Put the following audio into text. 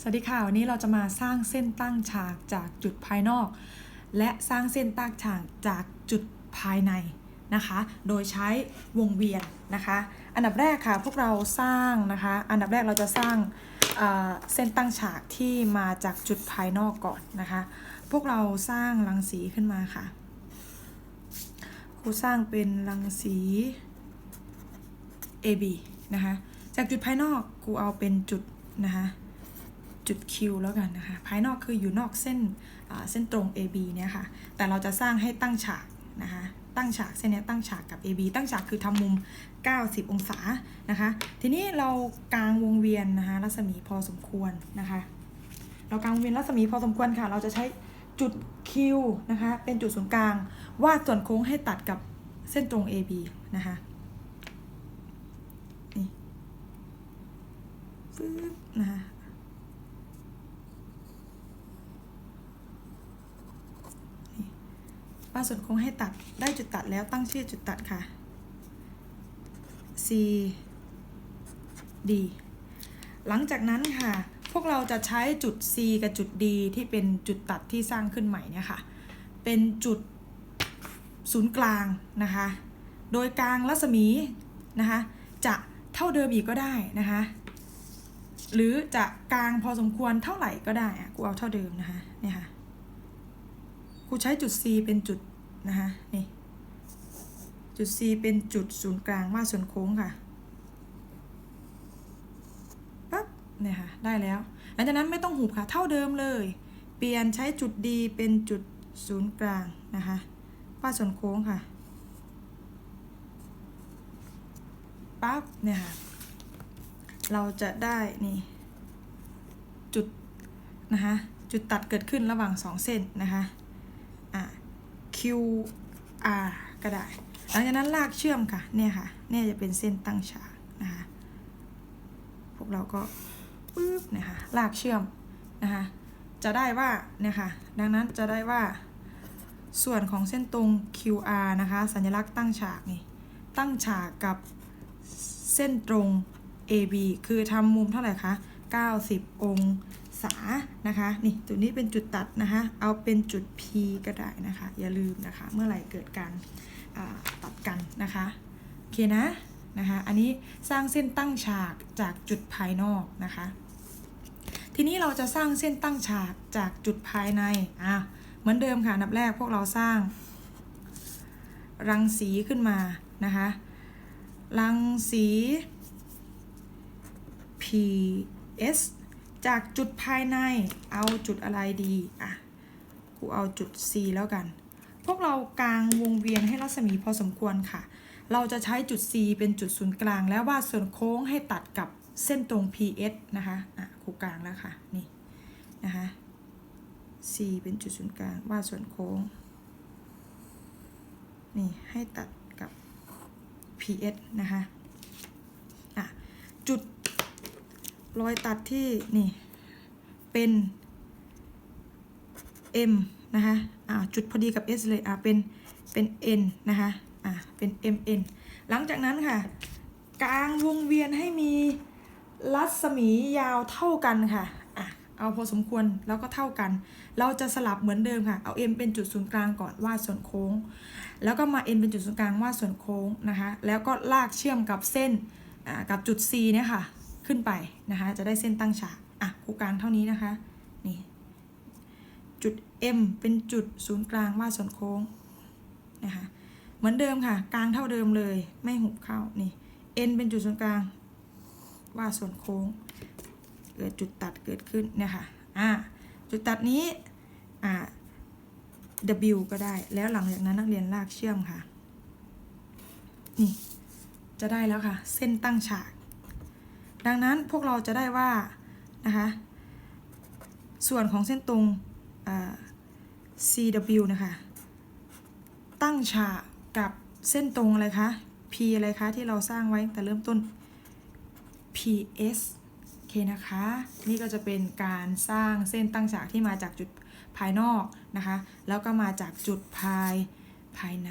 สวัสดีค่ะ วันนี้เราจะมาสร้างเส้นตั้งฉากจากจุดภายนอก และสร้างเส้นตั้งฉากจากจุดภายในนะคะ โดยใช้วงเวียนนะคะ อันดับแรกค่ะพวกเราสร้างนะคะ อันดับแรกเราจะสร้างเเส้นตั้งฉากที่มาจากจุดภายนอกก่อนนะคะ พวกเราสร้างรังสีขึ้นมาค่ะครูสร้างเป็นรังสี AB นะคะ จากจุดภายนอกครูเอาเป็นจุดนะคะ จุด Q แล้วกันนะคะ ภายนอกคืออยู่นอกเส้นเส้นตรง AB เนี่ยค่ะ แต่เราจะสร้างให้ตั้งฉากนะคะ ตั้งฉากเส้นนี้ตั้งฉากกับ AB ตั้งฉากคือทำมุม 90 องศานะคะ ทีนี้เรากางวงเวียนนะคะรัศมีพอสมควรนะคะ เรากางวงเวียนรัศมีพอสมควรค่ะ เราจะใช้จุด Q นะคะ เป็นจุดศูนย์กลาง วาดส่วนโค้งให้ตัดกับเส้นตรง AB นะคะนี่ปึ๊บนะคะ วาส่วนคงให้ตัดได้จุดตัดแล้วตั้งชื่อจุดตัดค่ะ C D หลังจากนั้นค่ะ พวกเราจะใช้จุด C กับจุด D ที่เป็นจุดตัดที่สร้างขึ้นใหม่เนี่ยค่ะ เป็นจุดศูนย์กลางนะคะ โดยกลางรัศมีนะคะ จะเท่าเดิมอีกก็ได้นะคะ หรือจะกลางพอสมควรเท่าไหร่ก็ได้อะกูเอาเท่าเดิมนะคะเนี่ยค่ะ ครูใช้จุด C เป็นจุดนะคะนี่จุด C เป็นจุดศูนย์กลางวาส่วนโค้งค่ะปั๊บเนี่ยค่ะได้แล้วหลังจากนั้นไม่ต้องหุบค่ะเท่าเดิมเลย เปลี่ยนใช้จุด D เป็นจุดศูนย์กลางนะคะวาส่วนโค้งค่ะปั๊บเนี่ยค่ะเราจะได้นี่จุดนะคะจุดตัดเกิดขึ้นระหว่างสองเส้นนะคะ QR ก็ได้ หลังจากนั้นลากเชื่อมค่ะ เนี่ยค่ะ เนี่ยจะเป็นเส้นตั้งฉากนะคะ พวกเราก็ปึ๊บเนี่ยค่ะลากเชื่อมนะคะ จะได้ว่าเนี่ยค่ะ ดังนั้นจะได้ว่า ส่วนของเส้นตรง QR นะคะ สัญลักษณ์ตั้งฉากนี่ ตั้งฉากกับเส้นตรง AB คือทำมุมเท่าไหร่คะ 90 องศานะคะนี่จุดนี้เป็นจุดตัดนะคะเอาเป็นจุด P ก็ได้นะคะอย่าลืมนะคะเมื่อไหร่เกิดการตัดกันนะคะโอเคนะนะคะอันนี้สร้างเส้นตั้งฉากจากจุดภายนอกนะคะทีนี้เราจะสร้างเส้นตั้งฉากจากจุดภายในอะเหมือนเดิมค่ะนับแรกพวกเราสร้าง รังสีขึ้นมานะคะรังสี PS จากจุดภายในเอาจุดอะไรดีอะกูเอาจุด C แล้วกัน พวกเรากางวงเวียนให้รัศมีพอสมควรค่ะ เราจะใช้จุด C เป็นจุดศูนย์กลาง แล้ววาดส่วนโค้งให้ตัดกับเส้นตรง PS นะคะอะคูกลางแล้วค่ะนี่นะคะ C เป็นจุดศูนย์กลางวาดส่วนโค้งนี่ให้ตัดกับ PS นะคะอะจุด รอยตัดที่นี่เป็น M นะคะอ่าจุดพอดีกับ S เลยอ่าเป็นเป็น N นะคะอ่าเป็น MN หลังจากนั้นค่ะ กลางวงเวียนให้มีรัศมียาวเท่ากันค่ะอะเอาพอสมควรแล้วก็เท่ากัน เราจะสลับเหมือนเดิมค่ะ เอา M เป็นจุดศูนย์กลางก่อนวาดส่วนโค้ง แล้วก็มา N เป็นจุดศูนย์กลางวาดส่วนโค้งนะคะ แล้วก็ลากเชื่อมกับเส้นอ่ากับจุด C เนี่ยค่ะ ขึ้นไปนะคะ จะได้เส้นตั้งฉาก อะคูกลางเท่านี้นะคะ นี่จุด M เป็นจุดศูนย์กลางวาดส่วนโค้งนะคะ เหมือนเดิมค่ะ กลางเท่าเดิมเลย ไม่หุบเข้า นี่ N เป็นจุดศูนย์กลางวาดส่วนโค้ง เกิดจุดตัดเกิดขึ้นเนี่ยค่ะอะจุดตัดนี้ อ่า W ก็ได้ แล้วหลังจากนั้นนักเรียนลากเชื่อมค่ะ นี่ จะได้แล้วค่ะ เส้นตั้งฉาก ดังนั้นพวกเราจะได้ว่านะคะส่วนของเส้นตรง CW นะคะตั้งฉากกับเส้นตรงอะไรคะ P อะไรคะที่เราสร้างไว้แต่เริ่มต้น PS โอเคนะคะ นี่ก็จะเป็นการสร้างเส้นตั้งฉากที่มาจากจุดภายนอกนะคะ แล้วก็มาจากจุดภายภายใน